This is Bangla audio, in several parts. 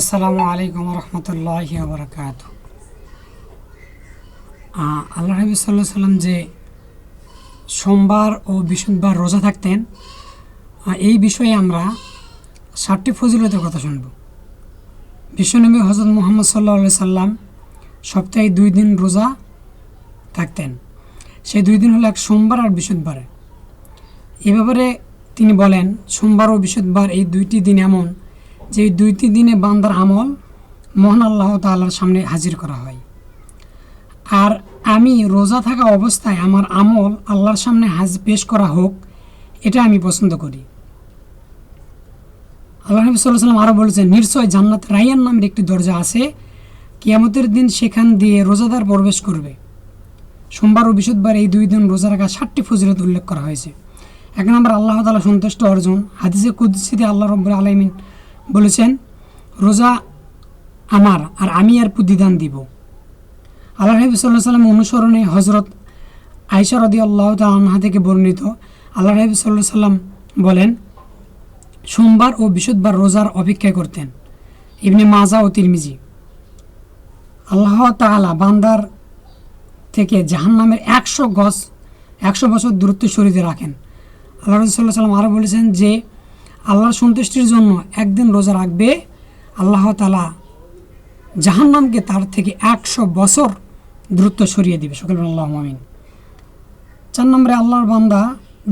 আসসালামু আলাইকুম রহমতুল্লাহ বরকাত আল্লাহ নবী সাল্লাহ সাল্লাম যে সোমবার ও বৃহস্পতিবার রোজা থাকতেন এই বিষয়ে আমরা ষাটটি ফজিলতের কথা শুনব। বিশ্বনবী হজরত মোহাম্মদ সাল্লাহ সাল্লাম সপ্তাহে দুই দিন রোজা থাকতেন। সেই দুই দিন হলো এক সোমবার আর বৃহস্পতিবার। এ ব্যাপারে তিনি বলেন, সোমবার ও বৃহস্পতিবার এই দুইটি দিন এমন যে এই দুইটি দিনে বান্দার আমল মহান আল্লাহ তাআলার সামনে হাজির করা হয়। আর আমি রোজা থাকা অবস্থায় আমার আমল আল্লাহর সামনে হাজ পেশ করা হোক, এটা আমি পছন্দ করি। আল্লাহ নবী সাল্লাহ সাল্লাম আরও বলেছেন, নিশ্চয় জান্নাত রাইয়ান নামের একটি দরজা আছে। কিয়ামতের দিন সেখান দিয়ে রোজাদার প্রবেশ করবে। সোমবার ও বৃহস্পতিবার এই দুই দিন রোজা রাখা ষাটটি ফজিলত উল্লেখ করা হয়েছে। এক নম্বর, আল্লাহ তালা সন্তুষ্ট অর্জন। হাদিসে কুদ্সিতে আল্লাহ রব্বুল আলমিন বলেছেন, রোজা আমার আর আমি আর প্রতিদান দিব। আল্লাহ নবী সাল্লাহ সাল্লাম অনুসরণে হজরত আয়সা রদি আল্লাহ তালহা থেকে বর্ণিত আল্লাহ নবী সাল্লাহ সাল্লাম বলেন, সোমবার ও বৃহস্পতিবার রোজার অপেক্ষা করতেন। ইবনে মাজা ও তিরমিজি। আল্লাহ তাআলা বান্দার থেকে জাহান্নামের একশো গজ, একশো বছর দূরত্ব সরিয়ে রাখেন। আল্লাহ রসুল্লাহ সাল্লাম আরও বলেছেন যে আল্লাহর সন্তুষ্টির জন্য একদিন রোজা রাখবে, আল্লাহ তালা জাহান্নামকে তার থেকে একশো বছর দূরত্ব সরিয়ে দিবে। সকল আল্লাহ আমিন। চার নম্বরে আল্লাহর বান্দা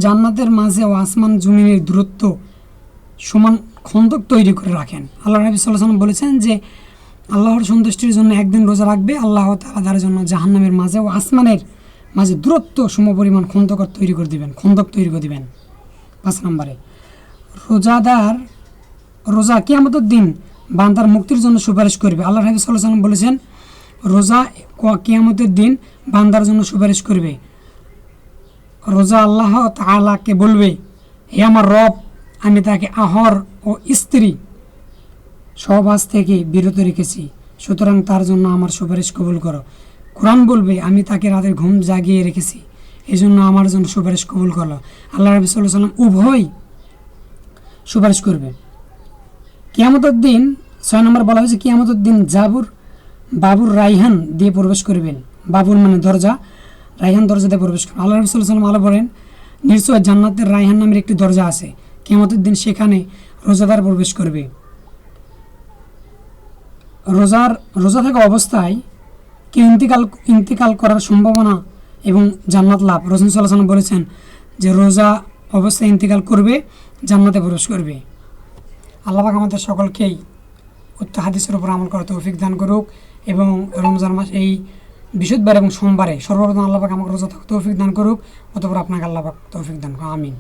জান্নাতের মাঝে ও আসমান জমিনের দূরত্ব সমান খন্দক তৈরি করে রাখেন। আল্লাহ নবী সাল্লাম বলেছেন যে আল্লাহর সন্তুষ্টির জন্য একদিন রোজা রাখবে, আল্লাহ তালা তার জন্য জাহান্নামের মাঝে ও আসমানের মাঝে দূরত্ব সমপরিমাণ খন্দকর তৈরি করে দিবেন, খন্দক তৈরি করে দিবেন। পাঁচ নম্বরে রোজাদার রোজা কিয়ামতের দিন বান্দার মুক্তির জন্য সুপারিশ করবে। আল্লাহ সাল্লাহ সাল্লাম বলেছেন, রোজা কিয়ামতের দিন বান্দার জন্য সুপারিশ করবে। রোজা আল্লাহ তালাকে বলবে, হে আমার রব, আমি তাকে আহর ও স্ত্রী সহবাস থেকে বিরত রেখেছি, সুতরাং তার জন্য আমার সুপারিশ কবুল করো। কোরআন বলবে, আমি তাকে রাতের ঘুম জাগিয়ে রেখেছি এই জন্য আমার জন্য সুপারিশ কবুল করল আল্লাহ রবি সাল্লাহ সাল্লাম উভয় সুপারিশ করবে। কিয়ামতের দিন, ছয় নম্বর বলা হয়েছে, কিয়ামতের দিন জাবুর, বাবুর রাইহান দিয়ে প্রবেশ করবেন। বাবুর মানে দরজা, রাইহান দরজা দিয়ে প্রবেশ করবেন। আল্লাহ রবি সাল্লাম আলো বলেন নিশ্চয় জান্নাতের রাইহান নামের একটি দরজা আছে। কিয়ামতের দিন সেখানে রোজাদার প্রবেশ করবে। রোজার, রোজা থাকা অবস্থায় কেউ ইন্তিকাল ইন্তিকাল করার সম্ভাবনা এবং জান্নাত লাভ। রসুন সাল্লাহ সাল্লাম বলেছেন যে, রোজা অবস্থায় ইন্তিকাল করবে জান্নাতে প্রবেশ করবে। আল্লাহাক আমাদের সকলকেই উত্তর হাদিসের উপর আমল করা তৌফিক দান করুক এবং রমজান মাস এই বৃহস্পতিবার এবং সোমবারে সর্বপ্রথম আল্লাহাক আমাকে রোজা তৌফিক দান করুক। অতপর আপনাকে আল্লাহাক তৌফিক দান করুক। আমিন।